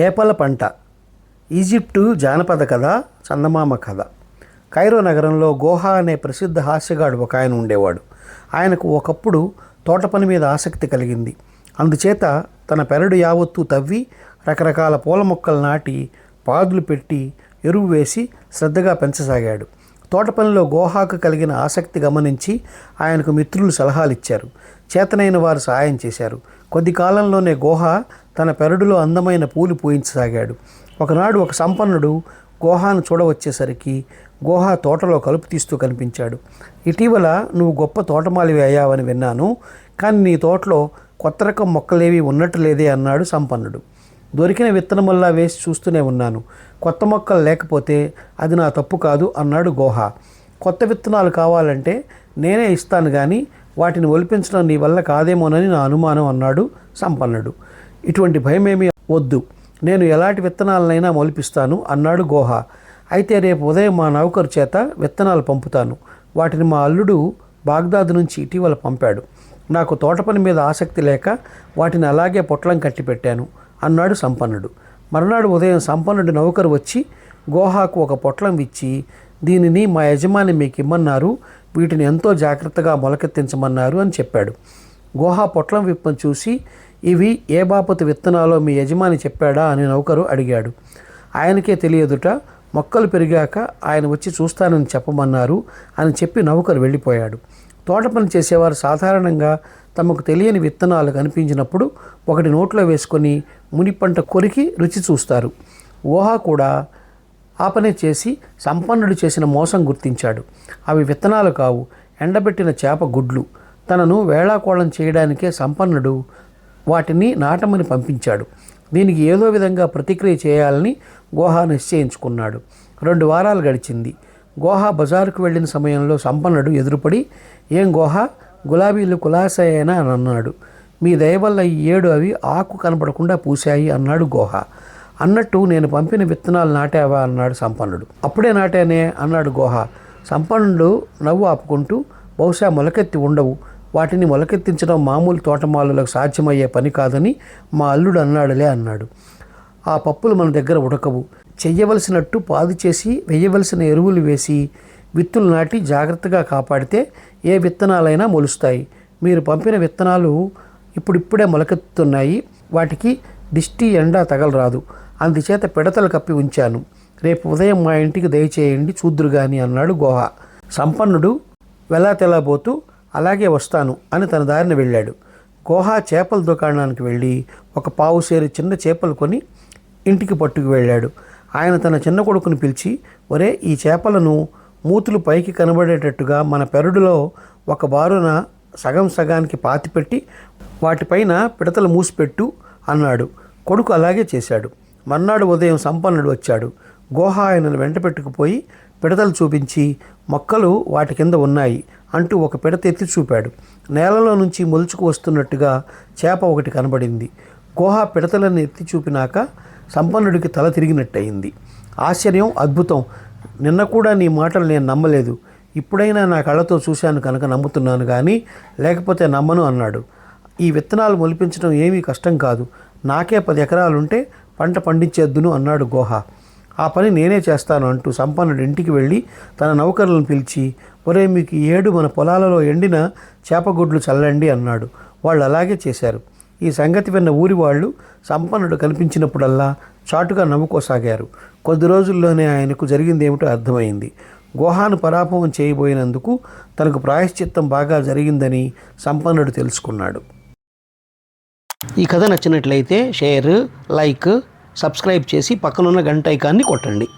చేపల పంట. ఈజిప్టు జానపద కథ చందమామ కథ. కైరో నగరంలో గోహా అనే ప్రసిద్ధ హాస్యగాడు ఒక ఆయన ఉండేవాడు. ఆయనకు ఒకప్పుడు తోట పని మీద ఆసక్తి కలిగింది. అందుచేత తన పెరడు యావత్తు తవ్వి రకరకాల పూల మొక్కలు నాటి పాదులు పెట్టి ఎరువు వేసి శ్రద్ధగా పెంచసాగాడు. తోట పనిలో గోహాకు కలిగిన ఆసక్తి గమనించి ఆయనకు మిత్రులు సలహాలు ఇచ్చారు చేతనైన వారు సహాయం చేశారు. కొద్ది కాలంలోనే గోహా తన పెరడులో అందమైన పూలు పూయించసాగాడు. ఒకనాడు ఒక సంపన్నుడు గోహాను చూడవచ్చేసరికి గోహా తోటలో కలుపు తీస్తూ కనిపించాడు. ఇటీవల నువ్వు గొప్ప తోటమాలివి అయ్యావని విన్నాను కానీ నీ తోటలో కొత్త రకం మొక్కలేవి ఉన్నట్టు లేదే అన్నాడు సంపన్నుడు. దొరికిన విత్తనమల్లా వేసి చూస్తూనే ఉన్నాను. కొత్త మొక్కలు లేకపోతే అది నా తప్పు కాదు అన్నాడు గోహా. కొత్త విత్తనాలు కావాలంటే నేనే ఇస్తాను కానీ వాటిని ఒలిపించడం నీ వల్ల కాదేమోనని నా అనుమానం అన్నాడు సంపన్నుడు. ఇటువంటి భయమేమీ వద్దు. నేను ఎలాంటి విత్తనాలనైనా మొలిపిస్తాను అన్నాడు గోహ. అయితే రేపు ఉదయం మా నౌకరు చేత విత్తనాలు పంపుతాను. వాటిని మా అల్లుడు బాగ్దాద్ నుంచి ఇటీవల పంపాడు. నాకు తోట పని మీద ఆసక్తి లేక వాటిని అలాగే పొట్లం కట్టి పెట్టాను అన్నాడు సంపన్నుడు. మరునాడు ఉదయం సంపన్నుడి నౌకరు వచ్చి గోహాకు ఒక పొట్లం ఇచ్చి దీనిని మా యజమాని మీకు ఇమ్మన్నారు వీటిని ఎంతో జాగ్రత్తగా మొలకెత్తించమన్నారు అని చెప్పాడు. గోహా పొట్లం విప్పని చూసి ఇవి ఏ బాపతు విత్తనాలో మీ యజమాని చెప్పాడా అని నౌకరు అడిగాడు. ఆయనకే తెలియదుట మొక్కలు పెరిగాక ఆయన వచ్చి చూస్తానని చెప్పమన్నారు అని చెప్పి నౌకరు వెళ్ళిపోయాడు. తోట పని చేసేవారు సాధారణంగా తమకు తెలియని విత్తనాలు కనిపించినప్పుడు ఒకటి నోట్లో వేసుకొని ముని పంట కొరికి రుచి చూస్తారు. ఓహా కూడా ఆపనే చేసి సంపన్నుడు చేసిన మోసం గుర్తించాడు. అవి విత్తనాలు కావు ఎండబెట్టిన చేప గుడ్లు. తనను వేళాకోళం చేయడానికే సంపన్నుడు వాటిని నాటమని పంపించాడు. దీనికి ఏదో విధంగా ప్రతిక్రియ చేయాలని గోహా నిశ్చయించుకున్నాడు. రెండు వారాలు గడిచింది. గోహా బజారుకు వెళ్ళిన సమయంలో సంపన్నుడు ఎదురుపడి ఏం గోహా? గులాబీలు కులాసాయేనా అని అన్నాడు. మీ దయవల్ల ఈ ఏడు అవి ఆకు కనపడకుండా పూశాయి అన్నాడు గోహ. అన్నట్టు నేను పంపిన విత్తనాలు నాటావా అన్నాడు సంపన్నుడు. అప్పుడే నాటానే అన్నాడు గోహ. సంపన్నుడు నవ్వు ఆపుకుంటూ బహుశా మొలకెత్తి ఉండవు. వాటిని మొలకెత్తించడం మామూలు తోటమాలులకు సాధ్యమయ్యే పని కాదని మా అల్లుడు అన్నాడులే అన్నాడు. ఆ పప్పులు మన దగ్గర ఉడకవు. చెయ్యవలసినట్టు పాదు చేసి వేయవలసిన ఎరువులు వేసి విత్తులు నాటి జాగ్రత్తగా కాపాడితే ఏ విత్తనాలైనా మొలుస్తాయి. మీరు పంపిన విత్తనాలు ఇప్పుడిప్పుడే మొలకెత్తుతున్నాయి. వాటికి దిష్టి ఎండ తగలరాదు. అందుచేత పిడతలు కప్పి ఉంచాను. రేపు ఉదయం మా ఇంటికి దయచేయండి చూద్దురు గాని అన్నాడు గోహ. సంపన్నుడు వెలా తెలబోతూ అలాగే వస్తాను అని తన దారిన వెళ్ళాడు. గోహా చేపల దుకాణానికి వెళ్ళి ఒక పావు సేరు చిన్న చేపలు కొని ఇంటికి పట్టుకు వెళ్ళాడు. ఆయన తన చిన్న కొడుకుని పిలిచి ఒరే ఈ చేపలను మూతులు పైకి కనబడేటట్టుగా మన పెరడులో ఒక బారున సగం సగానికి పాతిపెట్టి వాటిపైన పిడతలు మూసిపెట్టు అన్నాడు. కొడుకు అలాగే చేశాడు. మర్నాడు ఉదయం సంపన్నుడు వచ్చాడు. గోహ ఆయనను వెంట పెట్టుకుపోయి పిడతలు చూపించి మొక్కలు వాటి కింద ఉన్నాయి. అంటూ ఒక పిడత ఎత్తి చూపాడు. నేలలో నుంచి మొలుచుకు వస్తున్నట్టుగా చేప ఒకటి కనబడింది. గోహ పిడతలను ఎత్తి చూపినాక సంపన్నుడికి తల తిరిగినట్టయింది. ఆశ్చర్యం అద్భుతం. నిన్న కూడా నీ మాటలు నేను నమ్మలేదు. ఇప్పుడైనా నా కళ్ళతో చూశాను కనుక నమ్ముతున్నాను కానీ లేకపోతే నమ్మను అన్నాడు. ఈ విత్తనాలు మొలిపించడం ఏమీ కష్టం కాదు. నాకే పది ఎకరాలుంటే పంట పండించేద్దును అన్నాడు గోహ. ఆ పని నేనే చేస్తాను అంటూ సంపన్నుడు ఇంటికి వెళ్ళి తన నౌకర్లను పిలిచి ఒరే మీకు ఈ ఏడు మన పొలాలలో ఎండిన చేపగుడ్లు చల్లండి అన్నాడు. వాళ్ళు అలాగే చేశారు. ఈ సంగతి విన్న ఊరి వాళ్ళు సంపన్నుడు కనిపించినప్పుడల్లా చాటుగా నవ్వుకోసాగారు. కొద్ది రోజుల్లోనే ఆయనకు జరిగిందేమిటో అర్థమైంది. గుహాను పరాభవం చేయబోయినందుకు తనకు ప్రాయశ్చిత్తం బాగా జరిగిందని సంపన్నుడు తెలుసుకున్నాడు. ఈ కథ నచ్చినట్లయితే షేర్ లైక్ సబ్స్క్రైబ్ చేసి పక్కనున్న గంట ఐకాన్ని కొట్టండి.